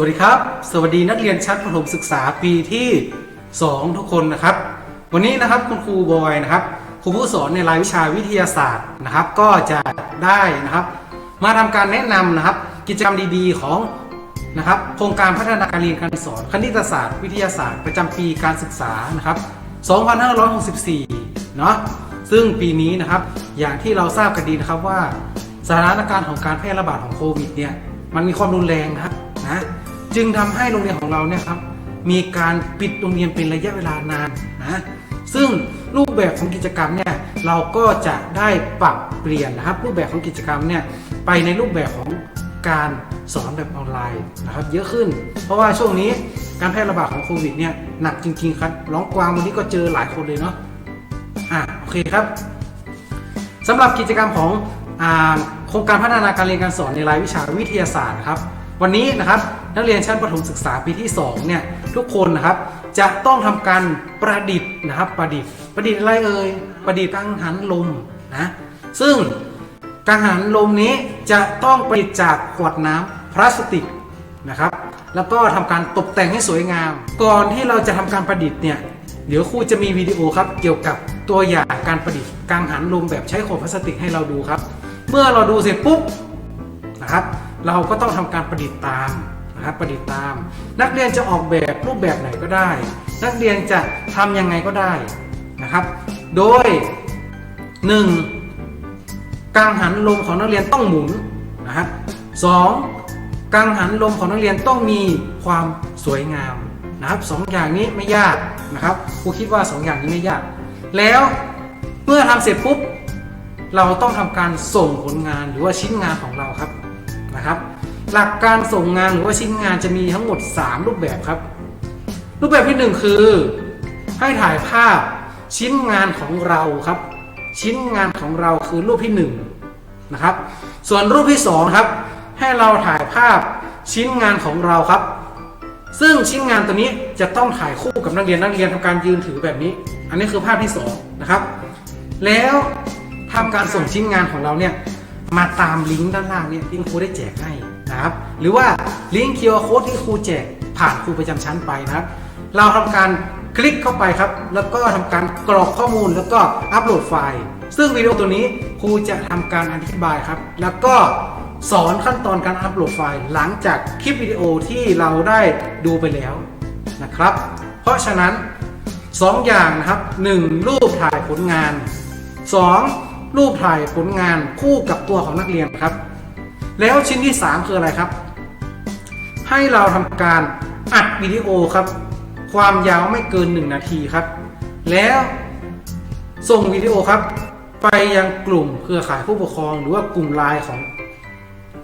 วัสดีครับ สวัสดีนักเรียนชั้นประถมศึกษาปีที่ 2 ทุกคนนะครับ วันนี้นะครับคุณครูบอยนะครับครูผู้สอนในรายวิชาวิทยาศาสตร์นะครับ ก็จะได้นะครับ มาทำการแนะนำนะครับ กิจกรรมดีๆของนะครับโครงการพัฒนาการเรียนการสอนคณิตศาสตร์ วิทยาศาสตร์ ประจำปีการศึกษานะครับ 2564 เนาะซึ่งปีนี้นะครับอย่างที่เราทราบกันดีนะครับว่าสถานการณ์ของการแพร่ระบาดของโควิดเนี่ยมันมีความรุนแรงนะครับนะ จึงทำให้โรงเรียนของเราเนี่ยครับมีการปิดโรงเรียนเป็นระยะเวลานานนะซึ่งรูปแบบของกิจกรรมเนี่ยเราก็จะได้ปรับเปลี่ยนนะครับรูปแบบของกิจกรรมเนี่ยไปในรูปแบบของการสอนแบบออนไลน์นะครับเยอะขึ้น เพราะว่าช่วงนี้การแพร่ระบาดของโควิดเนี่ยหนักจริงๆครับร้องกวางวันนี้ก็เจอหลายคนเลยเนาะอะโอเคครับสำหรับกิจกรรมของอโครงการพัฒนาการเรียนการสอนในรายวิชาวิทยาศาสตร์นะครับ วันนี้นะครับ นักเรียนชั้นประถมศึกษาปีที่2เนี่ยทุกคนนะครับจะต้องทำการประดิษฐ์นะครับประดิษฐ์ ประดิษฐ์อะไรเอ่ยประดิษฐ์กังหันลมนะซึ่งกังหันลมนี้จะต้องประดิษฐ์จากขวดน้ำพลาสติกนะครับ แล้วก็ทำการตกแต่งให้สวยงาม ก่อนที่เราจะทำการประดิษฐ์เนี่ยเดี๋ยวครูจะมีวิดีโอครับเกี่ยวกับตัวอย่างการประดิษฐ์กังหันลมแบบใช้ขวดพลาสติกให้เราดูครับ เมื่อเราดูเสร็จปุ๊บนะครับ เราก็ต้องทำการประดิษฐ์ตาม นะครับประดิษฐ์ตาม นักเรียนจะออกแบบรูปแบบไหนก็ได้ นักเรียนจะทำยังไงก็ได้นะครับ โดย 1. กังหันลมของนักเรียนต้องหมุนนะครับสองกังหันลมของนักเรียนต้องมีความสวยงามนะครับสองอย่างนี้ไม่ยากนะครับครูคิดว่าสองอย่างนี้ไม่ยาก แล้วเมื่อทำเสร็จปุ๊บเราต้องทำการส่งผลงานหรือว่าชิ้นงานของเราครับนะครับ หลักการส่งงานหรือว่าชิ้นงานจะมีทั้งหมด 3 รูปแบบครับ รูปแบบที่หนึ่งคือ ให้ถ่ายภาพชิ้นงานของเราครับ ชิ้นงานของเราคือรูปที่หนึ่งนะครับ ส่วนรูปที่สองครับ ให้เราถ่ายภาพชิ้นงานของเราครับ ซึ่งชิ้นงานตัวนี้จะต้องถ่ายคู่กับนักเรียนนักเรียนทำการยืนถือแบบนี้ อันนี้คือภาพที่สองนะครับ แล้วทำการส่งชิ้นงานของเราเนี่ยมาตามลิงก์ด้านล่างเนี่ยที่ครูได้แจกให้ นะครับ หรือว่าลิงก์ QR Code ที่ครูแจกผ่านครูประจำชั้นไปนะครับ เราทำการคลิกเข้าไปครับ แล้วก็ทำการกรอกข้อมูลแล้วก็อัปโหลดไฟล์ ซึ่งวิดีโอตัวนี้ครูจะทำการอธิบายครับ แล้วก็สอนขั้นตอนการอัปโหลดไฟล์ หลังจากคลิปวิดีโอที่เราได้ดูไปแล้วนะครับ เพราะฉะนั้นสองอย่างนะครับหนึ่งรูปถ่ายผลงาน 2. รูปถ่ายผลงานคู่กับตัวของนักเรียนครับ แล้วชิ้นที่ 3 คืออะไรครับ ให้เราทำการอัดวิดีโอครับ ความยาวไม่เกิน 1 นาทีครับ แล้วส่งวิดีโอครับ ไปยังกลุ่มเครือข่ายผู้ปกครอง หรือว่ากลุ่มไลน์ของ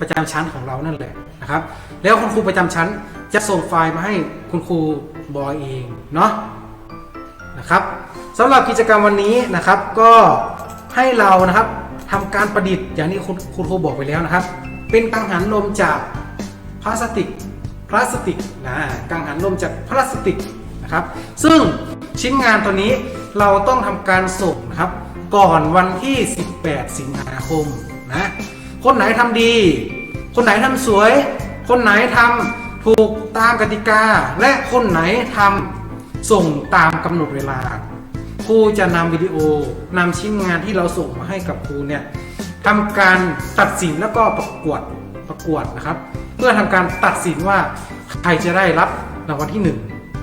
ประจำชั้นของเรานั่นแหละนะครับ แล้วคุณครูประจำชั้นจะส่งไฟล์มาให้คุณครูบอยเองเนาะนะครับสำหรับกิจกรรมวันนี้นะครับ ก็ให้เรานะครับทำการประดิษฐ์อย่างที่คุณคุณครูบอกไปแล้วนะครับ เป็นกังหันลมจากพลาสติกพลาสติกนะกังหันลมจากพลาสติกนะครับ ซึ่งชิ้นงานตัวนี้เราต้องทำการส่งนะครับ ก่อนวันที่ 18 สิงหาคมนะคนไหนทำดี คนไหนทำสวย คนไหนทำถูกตามกติกา และคนไหนทำส่งตามกำหนดเวลาครูจะนำวิดีโอนำชิ้นงานที่เราส่งมาให้กับครูเนี่ย ทำการตัดสินแล้วก็ประกวดประกวดนะครับ เพื่อทำการตัดสินว่าใครจะได้รับรางวัลที่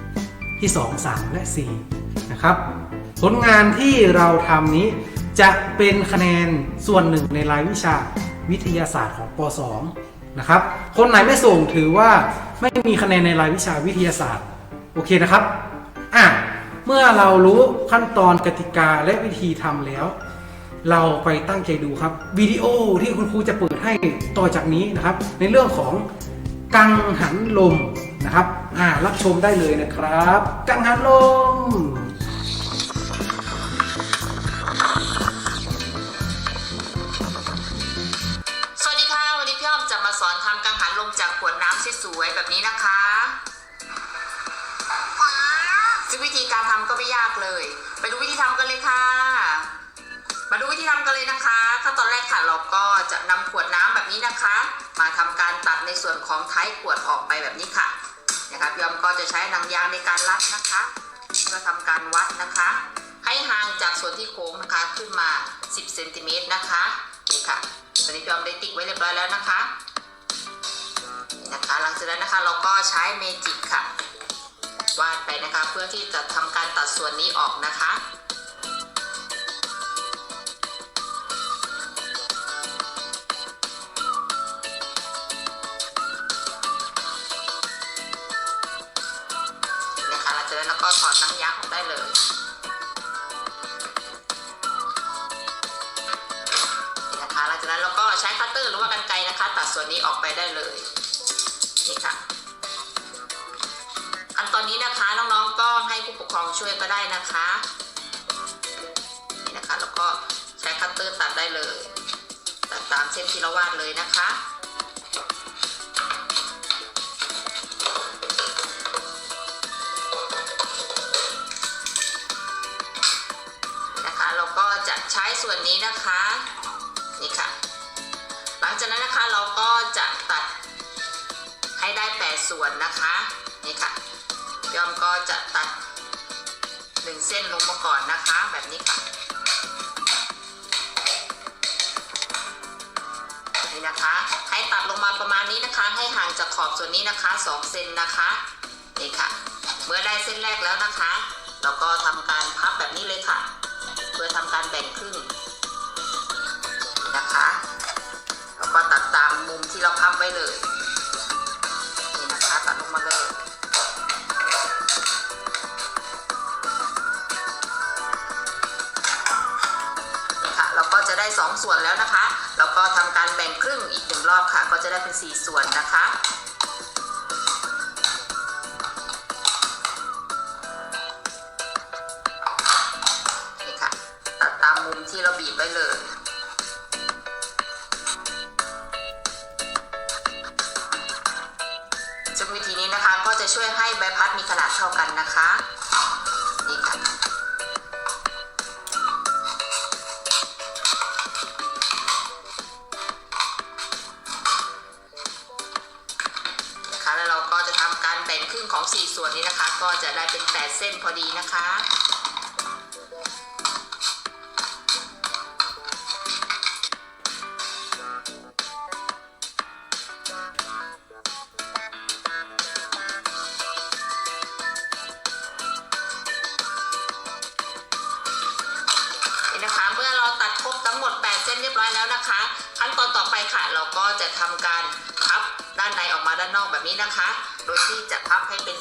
1 ที่ 2 3 และ 4 นะครับ ผลงานที่เราทำนี้จะเป็นคะแนนส่วนหนึ่งในรายวิชาวิทยาศาสตร์ของป .2 นะครับ คนไหนไม่ส่งถือว่าไม่มีคะแนนในรายวิชาวิทยาศาสตร์ โอเคนะครับ อะ เมื่อเรารู้ขั้นตอนกติกาและวิธีทำแล้ว เราไปตั้งใจดูครับวิดีโอที่คุณครูจะเปิดให้ต่อจากนี้นะครับ ในเรื่องของกังหันลมนะครับอ่ารับชมได้เลยนะครับ กังหันลม สวัสดีค่ะ วันนี้พี่อ้อมจะมาสอนทำกังหันลมจากขวดน้ำสวยๆแบบนี้นะคะซึ่งวิธีการทำก็ไม่ยากเลย ไปดูวิธีทำกันเลยค่ะ มาดูวิธีทำกันเลยนะคะขั้นตอนแรกค่ะเราก็จะนำขวดน้ำแบบนี้นะคะ มาทำการตัดในส่วนของท้ายขวดออกไปแบบนี้ค่ะนะคะพี่อมก็จะใช้นังยางในการรัดนะคะ เพื่อทำการวัดนะคะ ให้ห่างจากส่วนที่โค้งนะคะขึ้นมา 10เซนติเมตรนะคะนี่ค่ะตอนนี้พี่อมได้ติ๊กไว้เรียบร้อยแล้วนะคะนี่นะคะ หลังจากนั้นนะคะเราก็ใช้เมจิกค่ะวาดไปนะคะเพื่อที่จะทำการตัดส่วนนี้ออกนะคะ ตัดส่วนนี้ออกไปได้เลยนี่ค่ะอันตอนนี้นะคะน้องๆก็ให้ผู้ปกครองช่วยก็ได้นะคะนี่นะคะแล้วก็ใช้คัตเตอร์ตัดได้เลยตัดตามเส้นที่เราวาดเลยนะคะนะคะเราก็จะใช้ส่วนนี้นะคะ ส่วนนะคะนี่ค่ะยอมก็จะตัดหนึ่งเส้นลงมาก่อนนะคะ แบบนี้ค่ะนี่นะคะ ให้ตัดลงมาประมาณนี้นะคะ ให้ห่างจากขอบส่วนนี้นะคะสองเซนนะคะนี่ค่ะ เมื่อได้เส้นแรกแล้วนะคะ เราก็ทำการพับแบบนี้เลยค่ะ เพื่อทำการแบ่งครึ่งนะคะแล้วก็ตัดตามมุมที่เราพับไว้เลย มาเลยค่ะเราก็จะได้สองส่วนแล้วนะคะแล้วก็ทำการแบ่งครึ่งอีกหนึ่งรอบค่ะ ก็จะได้เป็นสี่ส่วนนะคะนี่ค่ะตัดตามมุมที่เราบีบไว้เลย ช่วยให้ใบพัดมีขนาดเท่ากันนะคะนี่ค่ะนะคะแล้วเราก็จะทำการแบ่งครึ่งของ 4 ส่วนนี้นะคะ ก็จะได้เป็น 8 เส้นพอดีนะคะ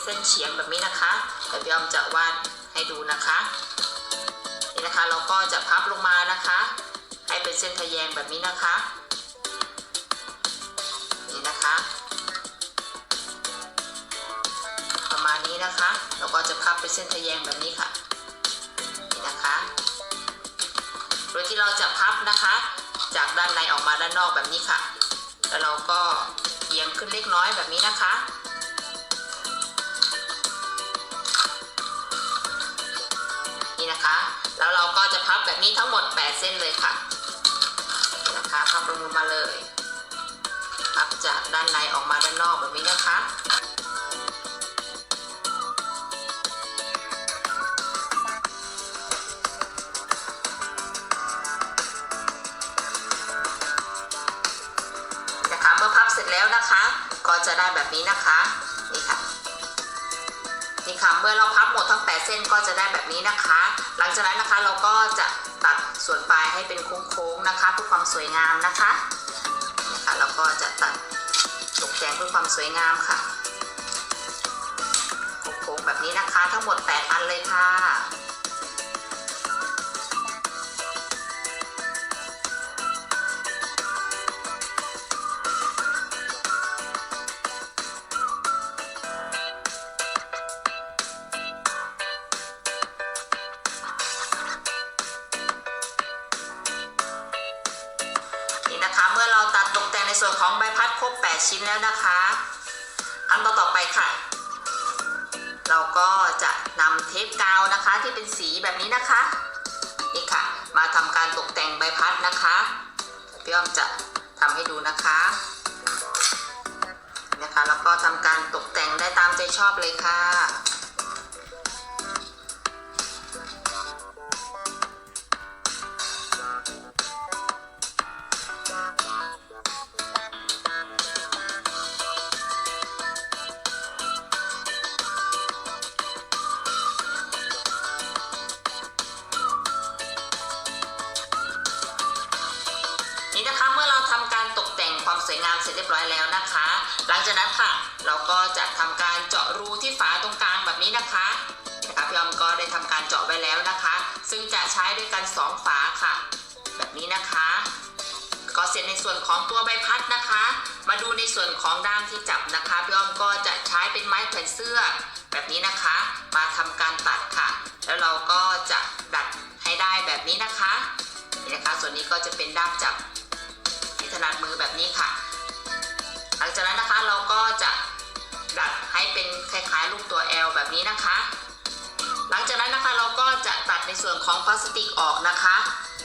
เส้นเฉียงแบบนี้นะคะเดี๋ยวพี่ออมจะวาดให้ดูนะคะนี่นะคะเราก็จะพับลงมานะคะ ให้เป็นเส้นทะแยงแบบนี้นะคะนี่นะคะ ประมาณนี้นะคะ เราก็จะพับเป็นเส้นทะแยงแบบนี้ค่ะนี่นะคะโดยที่เราจะพับนะคะ จากด้านในออกมาด้านนอกแบบนี้ค่ะ แล้วเราก็เอียงขึ้นเล็กน้อยแบบนี้นะคะ นี่นะคะ แล้วเราก็จะพับแบบนี้ทั้งหมด 8 เส้นเลยค่ะ นะคะพับลงมาเลยพับจากด้านในออกมาด้านนอกแบบนี้นะคะนะคะ เมื่อพับเสร็จแล้วนะคะ ก็จะได้แบบนี้นะคะ เมื่อเราพับหมดทั้ง 8 เส้นก็จะได้แบบนี้นะคะ หลังจากนั้นนะคะเราก็จะตัดส่วนปลายให้เป็นโค้งๆนะคะเพื่อความสวยงามนะคะนี่ค่ะเราก็จะตัดตกแต่งเพื่อความสวยงามค่ะโค้งๆแบบนี้นะคะ ทั้งหมด 8 อันเลยค่ะ แล้วนะคะขั้นตอนต่อไปค่ะ เราก็จะนำเทปกาวนะคะที่เป็นสีแบบนี้นะคะนี่ค่ะ มาทำการตกแต่งใบพัดนะคะพี่อ้อมจะทำให้ดูนะคะนะคะ แล้วก็ทำการตกแต่งได้ตามใจชอบเลยค่ะ วามสวยงามเสร็จเรียบร้อยแล้วนะคะ หลังจากนั้นค่ะ เราก็จะทำการเจาะรูที่ฝาตรงกลางแบบนี้นะคะนะคะพี่ออมก็ได้ทำการเจาะไว้แล้วนะคะ ซึ่งจะใช้ด้วยกันสองฝาค่ะ แบบนี้นะคะ ก็เสร็จในส่วนของตัวใบพัดนะคะ มาดูในส่วนของด้ามที่จับนะคะพี่อ้อมก็จะใช้เป็นไม้แขวนเสื้อ แบบนี้นะคะ มาทำการตัดค่ะ แล้วเราก็จะดัดให้ได้แบบนี้นะคะนี่นะคะ ส่วนนี้ก็จะเป็นด้ามจับ ถนัดมือแบบนี้ค่ะ หลังจากนั้นนะคะเราก็จะดัดให้เป็นคล้ายๆรูปตัว L แบบนี้นะคะ หลังจากนั้นนะคะเราก็จะตัดในส่วนของพลาสติกออกนะคะ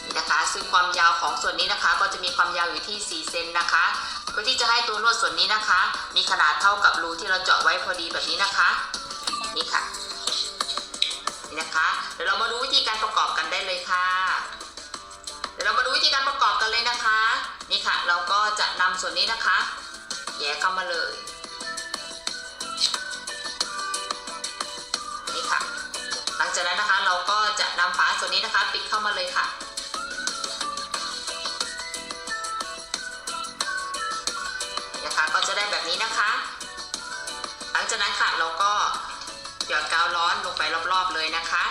นี่นะคะ ซึ่งความยาวของส่วนนี้นะคะ ก็จะมีความยาวอยู่ที่4เซนนะคะ เพื่อที่จะให้ตัวลวดส่วนนี้นะคะ มีขนาดเท่ากับรูที่เราเจาะไว้พอดีแบบนี้นะคะ นี่ค่ะนี่นะคะ เดี๋ยวเรามาดูวิธีการประกอบกันได้เลยค่ะ เดี๋ยวเรามาดูวิธีการประ ค่ะ เราก็จะนำส่วนนี้นะคะ แย่เข้ามาเลย นี่ค่ะ หลังจากนั้นนะคะเราก็จะนำฝาส่วนนี้นะคะ ปิดเข้ามาเลยค่ะนะคะก็จะได้แบบนี้นะคะ หลังจากนั้นค่ะเราก็หยอดกาวร้อนลงไปรอบๆเลยนะคะ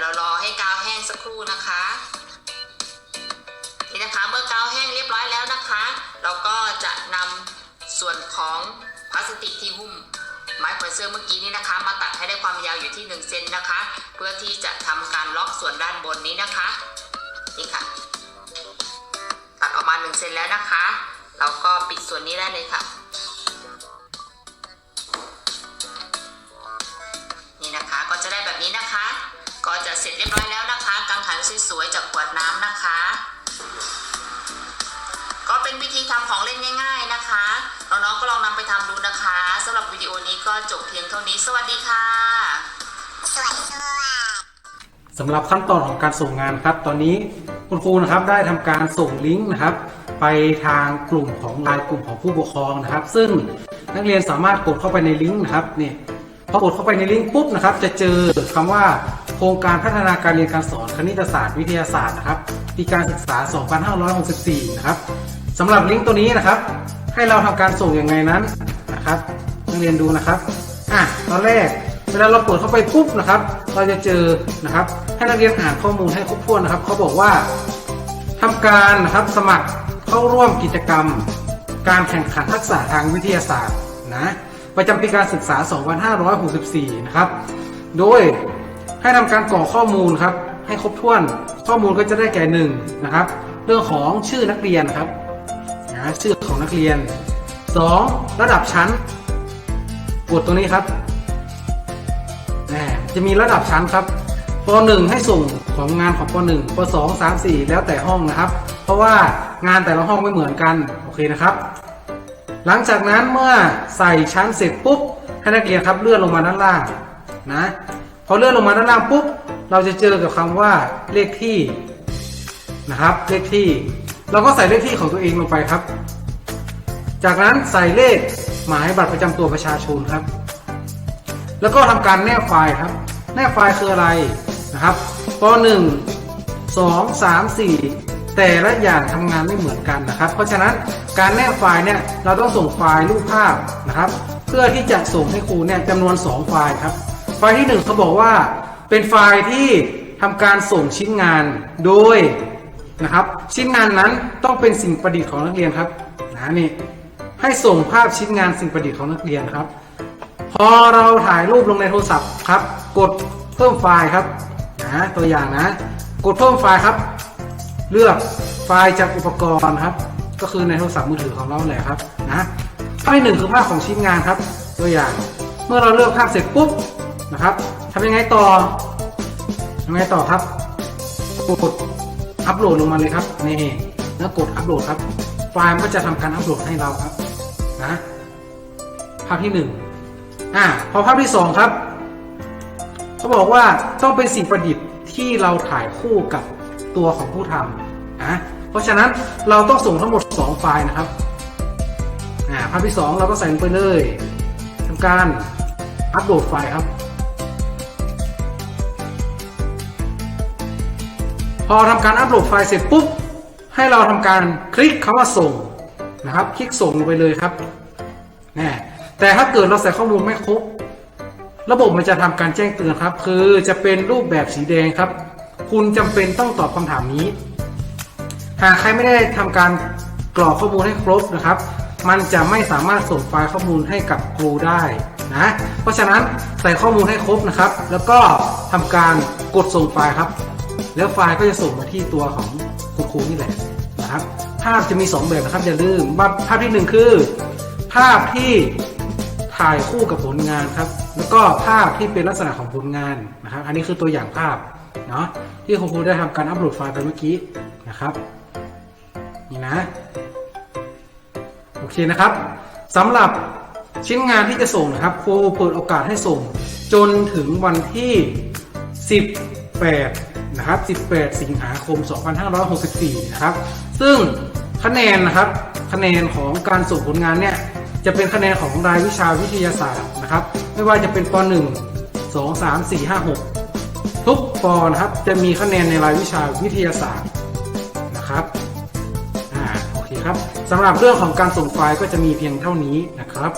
ดี๋ยวเรารอให้กาวแห้งสักครู่นะคะ นี่นะคะเมื่อกาวแห้งเรียบร้อยแล้วนะคะ เราก็จะนำส่วนของพลาสติกที่หุ้มไม้แขวนเสื้อเมื่อกี้นี้นะคะ มาตัดให้ได้ความยาวอยู่ที่1เซนนะคะ เพื่อที่จะทำการล็อกส่วนด้านบนนี้นะคะนี่ค่ะ ตัดออกมา1เซนแล้วนะคะ เราก็ปิดส่วนนี้ได้เลยค่ะนี่นะคะก็จะได้แบบนี้นะคะ ก็จะเสร็จเรียบร้อยแล้วนะคะ กังหันสวยๆจากขวดน้ำนะคะ ก็เป็นวิธีทำของเล่นง่าย ๆนะคะน้องๆก็ลองนำไปทำดูนะคะสำหรับวิดีโอนี้ก็จบเพียงเท่านี้ สวัสดีค่ะ สวัสดีค่ะสำหรับขั้นตอนของการส่งงานครับ ตอนนี้คุณครูนะครับได้ทำการส่งลิงก์นะครับ ไปทางกลุ่มของไลน์กลุ่มของผู้ปกครองนะครับ ซึ่งนักเรียนสามารถกดเข้าไปในลิงก์นะครับนี่พอกดเข้าไปในลิงก์ปุ๊บนะครับ จะเจอคำว่า โครงการพัฒนาการเรียนการสอนคณิตศาสตร์วิทยาศาสตร์นะครับปีการศึกษา 2564 นะครับสำหรับลิงก์ตัวนี้นะครับ ให้เราทำการส่งยังไงนั้นนะครับนักเรียนดูนะครับอะตอนแรกเวลาเราเปิดเข้าไปปุ๊บนะครับ เราจะเจอนะครับ ให้นักเรียนอ่านข้อมูลให้ครบถ้วนนะครับเขาบอกว่าทำการนะครับสมัครเข้าร่วมกิจกรรม การแข่งขันทักษะทางวิทยาศาสตร์นะประจำปีการศึกษา 2564 นะครับ โดย ให้ทำการกรอกข้อมูลครับ ให้ครบถ้วนข้อมูลก็จะได้แก่หนึ่งนะครับ เรื่องของชื่อนักเรียนครับนะชื่อของนักเรียน 2. ระดับชั้น กดตรงนี้ครับแหมจะมีระดับชั้นครับป .1 ให้ส่งของงานของป .1 ป .2 3 4 แล้วแต่ห้องนะครับ เพราะว่างานแต่ละห้องไม่เหมือนกัน โอเคนะครับ หลังจากนั้นเมื่อใส่ชั้นเสร็จปุ๊บให้นักเรียนครับเลื่อนลงมาด้านล่างนะ พอเลื่อนลงมาด้านล่างปุ๊บเราจะเจอกับคำว่าเลขที่นะครับ เลขที่ เราก็ใส่เลขที่ของตัวเองลงไปครับ จากนั้นใส่เลขหมายบัตรประจำตัวประชาชนครับ แล้วก็ทำการแนบไฟล์ครับ แนบไฟล์คืออะไรนะครับป .1 2 3 4 แต่ละอย่างทำงานไม่เหมือนกันนะครับ เพราะฉะนั้นการแนบไฟล์เนี่ยเราต้องส่งไฟล์รูปภาพนะครับ เพื่อที่จะส่งให้ครูเนี่ยจำนวน 2 ไฟล์ครับ ไฟล์ที่ 1เขาบอกว่าเป็นไฟล์ที่ทำการส่งชิ้นงานโดยนะครับ ชิ้นงานนั้นต้องเป็นสิ่งประดิษฐ์ของนักเรียนครับนะนี่ให้ส่งภาพชิ้นงานสิ่งประดิษฐ์ของนักเรียนครับ พอเราถ่ายรูปลงในโทรศัพท์ครับ กดเพิ่มไฟล์ครับนะตัวอย่างนะ กดเพิ่มไฟล์ครับ เลือกไฟล์จากอุปกรณ์ครับ ก็คือในโทรศัพท์มือถือของเราแหละครับนะภาพที่หนึ่งคือภาพของชิ้นงานครับ ตัวอย่าง เมื่อเราเลือกภาพเสร็จปุ๊บ นะครับทำยังไงต่อยังไงต่อครับ กดอัปโหลดลงมาเลยครับนี่แล้วกดอัปโหลดครับ ไฟล์มันก็จะทำการอัปโหลดให้เราครับนะภาพที่หนึ่งอ่าพอภาพที่สองครับเขาบอกว่าต้องเป็นสิ่งประดิษฐ์ที่เราถ่ายคู่กับตัวของผู้ทำนะเพราะฉะนั้นเราต้องส่งทั้งหมด 2 ไฟล์นะครับอ่าภาพที่สองเราก็ใส่ลงไปเลยทำการอัปโหลดไฟล์ครับ พอทำการอัปโหลดไฟล์เสร็จปุ๊บ ให้เราทำการคลิกคำว่าส่งนะครับ คลิกส่งลงไปเลยครับแน่แต่ถ้าเกิดเราใส่ข้อมูลไม่ครบ ระบบมันจะทำการแจ้งเตือนครับ คือจะเป็นรูปแบบสีแดงครับ คุณจำเป็นต้องตอบคำถามนี้ หากใครไม่ได้ทำการกรอกข้อมูลให้ครบนะครับ มันจะไม่สามารถส่งไฟล์ข้อมูลให้กับครูได้นะ เพราะฉะนั้นใส่ข้อมูลให้ครบนะครับ แล้วก็ทำการกดส่งไฟล์ครับ แล้วไฟล์ก็จะส่งมาที่ตัวของคุณครูนี่แหละนะครับ ภาพจะมี 2 แบบนะครับอย่าลืมว่าภาพที่ 1 คือ ภาพที่ถ่ายคู่กับผลงานครับ แล้วก็ภาพที่เป็นลักษณะของผลงานนะครับ อันนี้คือตัวอย่างภาพเนาะที่คุณครูได้ทำการอัปโหลดไฟล์ไปเมื่อกี้นะครับนี่นะโอเคนะครับสำหรับชิ้นงานที่จะส่งนะครับครูเปิดโอกาสให้ส่งจนถึงวันที่ 18 นะครับ 18 สิงหาคม 2564 นะครับ ซึ่งคะแนนนะครับ คะแนนของการส่งผลงานเนี่ย จะเป็นคะแนนของรายวิชาวิทยาศาสตร์นะครับ ไม่ว่าจะเป็นป .1 2 3 4 5 6 ทุกปนะครับ จะมีคะแนนในรายวิชาวิทยาศาสตร์นะครับ อ่า โอเคครับ สำหรับเรื่องของการส่งไฟล์ก็จะมีเพียงเท่านี้นะครับ